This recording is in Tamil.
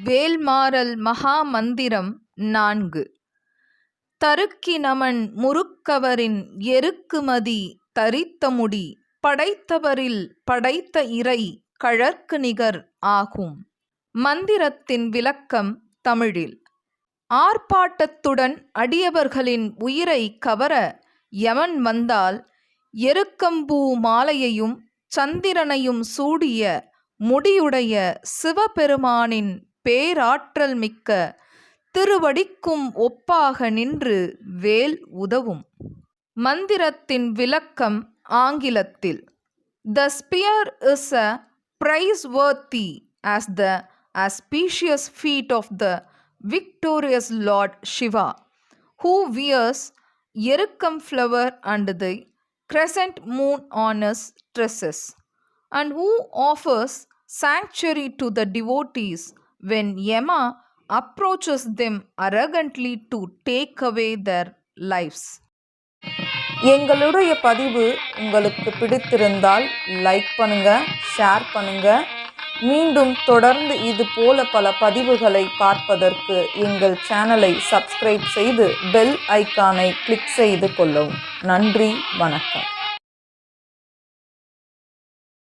வேல்மாறல் மகாமந்திரம் நான்கு. தருக்கினமன் முறுக்கவரின் எருக்குமதி தரித்தமுடி படைத்தவரில் படைத்த இறை கழற்கு நிகர் ஆகும். மந்திரத்தின் விளக்கம் தமிழில். ஆர்ப்பாட்டத்துடன் அடியவர்களின் உயிரை கவர யமன் வந்தால் எருக்கம்பூ மாலையையும் சந்திரனையும் சூடிய முடியுடைய சிவபெருமானின் பேராற்றல் மிக்க திருவடிக்கும் ஒப்பாக நின்று வேல் உதவும் மந்திரத்தின் விளக்கம் ஆங்கிலத்தில் the sphere is a praise worthy as the auspicious feet of the victorious Lord Shiva, who wears எருக்கம் flower and the crescent moon on his tresses, and who offers sanctuary to the devotees when Yama approaches them arrogantly to take away their lives. எங்களுடைய பதிவு உங்களுக்கு பிடித்திருந்தால் லைக் பண்ணுங்க ஷேர் பண்ணுங்க. மீண்டும் தொடர்ந்து இது போல பல பதிவுகளை பார்ப்பதற்கு எங்கள் சேனலை சப்ஸ்கிரைப் செய்து பெல் ஐக்கானை கிளிக் செய்து கொள்ளவும். நன்றி வணக்கம்.